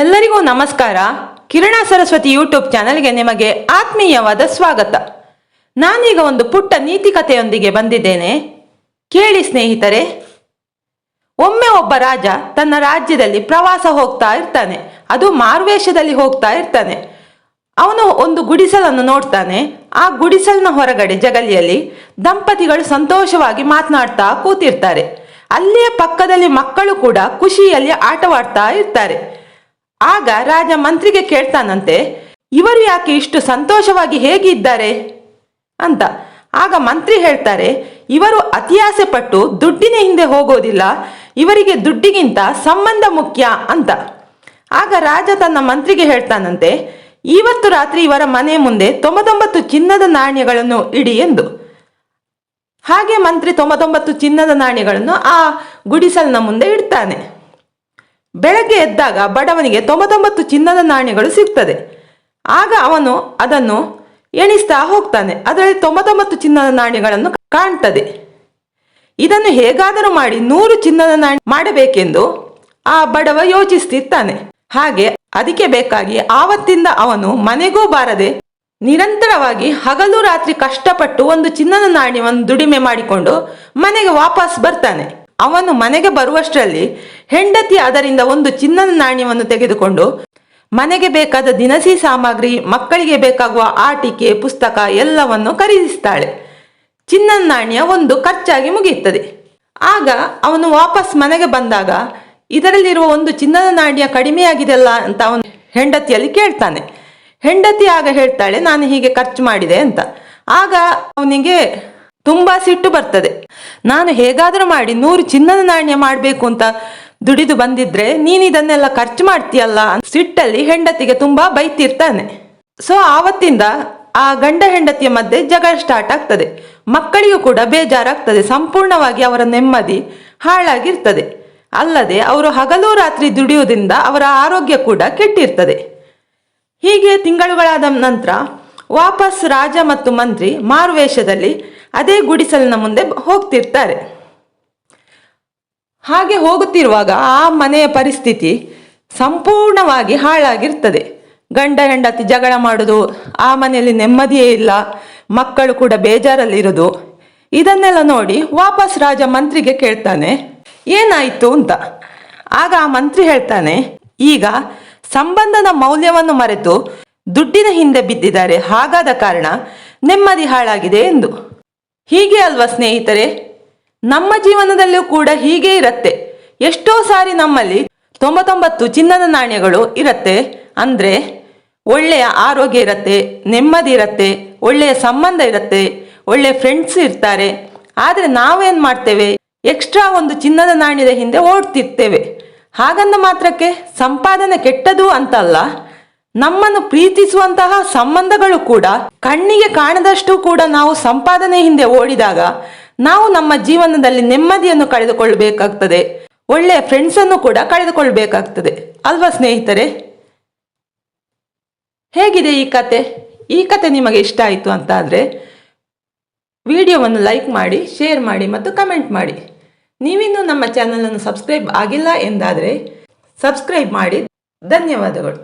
ಎಲ್ಲರಿಗೂ ನಮಸ್ಕಾರ. ಕಿರಣ ಸರಸ್ವತಿ ಯೂಟ್ಯೂಬ್ ಚಾನೆಲ್ಗೆ ನಿಮಗೆ ಆತ್ಮೀಯವಾದ ಸ್ವಾಗತ. ನಾನೀಗ ಒಂದು ಪುಟ್ಟ ನೀತಿ ಕಥೆಯೊಂದಿಗೆ ಬಂದಿದ್ದೇನೆ. ಕೇಳಿ ಸ್ನೇಹಿತರೆ, ಒಮ್ಮೆ ಒಬ್ಬ ರಾಜ ತನ್ನ ರಾಜ್ಯದಲ್ಲಿ ಪ್ರವಾಸ ಹೋಗ್ತಾ ಇರ್ತಾನೆ. ಅದು ಮಾರುವೇಷದಲ್ಲಿ ಹೋಗ್ತಾ ಇರ್ತಾನೆ. ಅವನು ಒಂದು ಗುಡಿಸಲನ್ನು ನೋಡ್ತಾನೆ. ಆ ಗುಡಿಸಲಿನ ಹೊರಗಡೆ ಜಗಲಿಯಲ್ಲಿ ದಂಪತಿಗಳು ಸಂತೋಷವಾಗಿ ಮಾತನಾಡ್ತಾ ಕೂತಿರ್ತಾರೆ. ಅಲ್ಲಿಯೇ ಪಕ್ಕದಲ್ಲಿ ಮಕ್ಕಳು ಕೂಡ ಖುಷಿಯಲ್ಲಿ ಆಟವಾಡ್ತಾ ಇರ್ತಾರೆ. ಆಗ ರಾಜ ಮಂತ್ರಿಗೆ ಕೇಳ್ತಾನಂತೆ, ಇವರು ಯಾಕೆ ಇಷ್ಟು ಸಂತೋಷವಾಗಿ ಹೇಗಿದ್ದಾರೆ? ಅಂತ. ಆಗ ಮಂತ್ರಿ ಹೇಳ್ತಾರೆ, ಇವರು ಅತಿಯಾಸೆ ಪಟ್ಟು ದುಡ್ಡಿನ ಹಿಂದೆ ಹೋಗೋದಿಲ್ಲ, ಇವರಿಗೆ ದುಡ್ಡಿಗಿಂತ ಸಂಬಂಧ ಮುಖ್ಯ, ಅಂತ. ಆಗ ರಾಜ ತನ್ನ ಮಂತ್ರಿಗೆ ಹೇಳ್ತಾನಂತೆ, ಇವತ್ತು ರಾತ್ರಿ ಇವರ ಮನೆ ಮುಂದೆ ತೊಂಬತ್ತೊಂಬತ್ತು ಚಿನ್ನದ ನಾಣ್ಯಗಳನ್ನು ಇಡಿ, ಎಂದು. ಹಾಗೆ ಮಂತ್ರಿ ತೊಂಬತ್ತೊಂಬತ್ತು ಚಿನ್ನದ ನಾಣ್ಯಗಳನ್ನು ಆ ಗುಡಿಸಲ್ನ ಮುಂದೆ ಇಡ್ತಾನೆ. ಬೆಳಗ್ಗೆ ಎದ್ದಾಗ ಬಡವನಿಗೆ ತೊಂಬತ್ತೊಂಬತ್ತು ಚಿನ್ನದ ನಾಣ್ಯಗಳು ಸಿಗ್ತದೆ. ಆಗ ಅವನು ಅದನ್ನು ಎಣಿಸ್ತಾ ಹೋಗ್ತಾನೆ. ಅದರಲ್ಲಿ ತೊಂಬತ್ತೊಂಬತ್ತು ಚಿನ್ನದ ನಾಣ್ಯಗಳನ್ನು ಕಾಣ್ತದೆ. ಇದನ್ನು ಹೇಗಾದರೂ ಮಾಡಿ ನೂರು ಚಿನ್ನದ ನಾಣ್ಯ ಮಾಡಬೇಕೆಂದು ಆ ಬಡವ ಯೋಚಿಸ್ತಿರ್ತಾನೆ. ಹಾಗೆ ಅದಕ್ಕೆ ಬೇಕಾಗಿ ಆವತ್ತಿಂದ ಅವನು ಮನೆಗೂ ಬಾರದೆ ನಿರಂತರವಾಗಿ ಹಗಲು ರಾತ್ರಿ ಕಷ್ಟಪಟ್ಟು ಒಂದು ಚಿನ್ನದ ನಾಣ್ಯವನ್ನು ದುಡಿಮೆ ಮಾಡಿಕೊಂಡು ಮನೆಗೆ ವಾಪಸ್ ಬರ್ತಾನೆ. ಅವನು ಮನೆಗೆ ಬರುವಷ್ಟರಲ್ಲಿ ಹೆಂಡತಿ ಅದರಿಂದ ಒಂದು ಚಿನ್ನದ ನಾಣ್ಯವನ್ನು ತೆಗೆದುಕೊಂಡು, ಮನೆಗೆ ಬೇಕಾದ ದಿನಸಿ ಸಾಮಗ್ರಿ, ಮಕ್ಕಳಿಗೆ ಬೇಕಾಗುವ ಆಟಿಕೆ, ಪುಸ್ತಕ ಎಲ್ಲವನ್ನು ಖರೀದಿಸ್ತಾಳೆ ಚಿನ್ನದ ನಾಣ್ಯ ಒಂದು ಖರ್ಚಾಗಿ ಮುಗಿಯುತ್ತದೆ. ಆಗ ಅವನು ವಾಪಸ್ ಮನೆಗೆ ಬಂದಾಗ, ಇದರಲ್ಲಿರುವ ಒಂದು ಚಿನ್ನದ ನಾಣ್ಯ ಕಡಿಮೆಯಾಗಿದೆಲ್ಲ ಅಂತ ಅವನು ಹೆಂಡತಿಯಲ್ಲಿ ಕೇಳ್ತಾನೆ. ಹೆಂಡತಿ ಆಗ ಹೇಳ್ತಾಳೆ, ನಾನು ಹೀಗೆ ಖರ್ಚು ಮಾಡಿದೆ ಅಂತ. ಆಗ ಅವನಿಗೆ ತುಂಬಾ ಸಿಟ್ಟು ಬರ್ತದೆ. ನಾನು ಹೇಗಾದರೂ ಮಾಡಿ ನೂರು ಚಿನ್ನದ ನಾಣ್ಯ ಮಾಡಬೇಕು ಅಂತ ದುಡಿದು ಬಂದಿದ್ರೆ ನೀನು ಇದನ್ನೆಲ್ಲ ಖರ್ಚು ಮಾಡ್ತೀಯಲ್ಲ? ಸಿಟ್ಟಲ್ಲಿ ಹೆಂಡತಿಗೆ ತುಂಬಾ ಬೈತಿರ್ತಾನೆ. ಸೊ ಆವತ್ತಿಂದ ಆ ಗಂಡ ಹೆಂಡತಿಯ ಮಧ್ಯೆ ಜಗಳ ಸ್ಟಾರ್ಟ್ ಆಗ್ತದೆ. ಮಕ್ಕಳಿಗೂ ಕೂಡ ಬೇಜಾರಾಗ್ತದೆ. ಸಂಪೂರ್ಣವಾಗಿ ಅವರ ನೆಮ್ಮದಿ ಹಾಳಾಗಿರ್ತದೆ. ಅಲ್ಲದೆ ಅವರು ಹಗಲು ರಾತ್ರಿ ದುಡಿಯುವುದರಿಂದ ಅವರ ಆರೋಗ್ಯ ಕೂಡ ಕೆಟ್ಟಿರ್ತದೆ. ಹೀಗೆ ತಿಂಗಳುಗಳಾದ ನಂತರ ವಾಪಸ್ ರಾಜ ಮತ್ತು ಮಂತ್ರಿ ಮಾರುವೇಷದಲ್ಲಿ ಅದೇ ಗುಡಿಸಲಿನ ಮುಂದೆ ಹೋಗ್ತಿರ್ತಾರೆ. ಹಾಗೆ ಹೋಗುತ್ತಿರುವಾಗ ಆ ಮನೆಯ ಪರಿಸ್ಥಿತಿ ಸಂಪೂರ್ಣವಾಗಿ ಹಾಳಾಗಿರ್ತದೆ. ಗಂಡ ಹೆಂಡತಿ ಜಗಳ ಮಾಡುದು, ಆ ಮನೆಯಲ್ಲಿ ನೆಮ್ಮದಿಯೇ ಇಲ್ಲ, ಮಕ್ಕಳು ಕೂಡ ಬೇಜಾರಲ್ಲಿರೋದು. ಇದನ್ನೆಲ್ಲ ನೋಡಿ ವಾಪಸ್ ರಾಜ ಮಂತ್ರಿಗೆ ಕೇಳ್ತಾನೆ, ಏನಾಯಿತು ಅಂತ. ಆಗ ಆ ಮಂತ್ರಿ ಹೇಳ್ತಾನೆ, ಈಗ ಸಂಬಂಧದ ಮೌಲ್ಯವನ್ನು ಮರೆತು ದುಡ್ಡಿನ ಹಿಂದೆ ಬಿದ್ದಿದ್ದಾರೆ, ಹಾಗಾದ ಕಾರಣ ನೆಮ್ಮದಿ ಹಾಳಾಗಿದೆ ಎಂದು. ಹೀಗೆ ಅಲ್ವಾ ಸ್ನೇಹಿತರೆ? ನಮ್ಮ ಜೀವನದಲ್ಲೂ ಕೂಡ ಹೀಗೆ ಇರತ್ತೆ. ಎಷ್ಟೋ ಸಾರಿ ನಮ್ಮಲ್ಲಿ ತೊಂಬತ್ತೊಂಬತ್ತು ಚಿನ್ನದ ನಾಣ್ಯಗಳು ಇರತ್ತೆ. ಅಂದ್ರೆ ಒಳ್ಳೆಯ ಆರೋಗ್ಯ ಇರತ್ತೆ, ನೆಮ್ಮದಿ ಇರತ್ತೆ, ಒಳ್ಳೆಯ ಸಂಬಂಧ ಇರತ್ತೆ ಒಳ್ಳೆಯ ಫ್ರೆಂಡ್ಸ್ ಇರ್ತಾರೆ. ಆದರೆ ನಾವೇನು ಮಾಡ್ತೇವೆ? ಎಕ್ಸ್ಟ್ರಾ ಒಂದು ಚಿನ್ನದ ನಾಣ್ಯದ ಹಿಂದೆ ಓಡ್ತಿರ್ತೇವೆ. ಹಾಗಂದ ಮಾತ್ರಕ್ಕೆ ಸಂಪಾದನೆ ಕೆಟ್ಟದು ಅಂತಲ್ಲ. ನಮ್ಮನ್ನು ಪ್ರೀತಿಸುವಂತಹ ಸಂಬಂಧಗಳು ಕೂಡ ಕಣ್ಣಿಗೆ ಕಾಣದಷ್ಟು ಕೂಡ ನಾವು ಸಂಪಾದನೆ ಹಿಂದೆ ಓಡಿದಾಗ ನಾವು ನಮ್ಮ ಜೀವನದಲ್ಲಿ ನೆಮ್ಮದಿಯನ್ನು ಕಳೆದುಕೊಳ್ಳಬೇಕಾಗ್ತದೆ. ಒಳ್ಳೆಯ ಫ್ರೆಂಡ್ಸ್ ಅನ್ನು ಕೂಡ ಕಳೆದುಕೊಳ್ಬೇಕಾಗ್ತದೆ ಅಲ್ವಾ ಸ್ನೇಹಿತರೆ? ಹೇಗಿದೆ ಈ ಕತೆ? ಈ ಕತೆ ನಿಮಗೆ ಇಷ್ಟ ಆಯಿತು ಅಂತ ಆದರೆ ವಿಡಿಯೋವನ್ನು ಲೈಕ್ ಮಾಡಿ, ಶೇರ್ ಮಾಡಿ ಮತ್ತು ಕಮೆಂಟ್ ಮಾಡಿ. ನೀವಿನ್ನೂ ನಮ್ಮ ಚಾನಲನ್ನು ಸಬ್ಸ್ಕ್ರೈಬ್ ಆಗಿಲ್ಲ ಎಂದಾದರೆ ಸಬ್ಸ್ಕ್ರೈಬ್ ಮಾಡಿ. ಧನ್ಯವಾದಗಳು.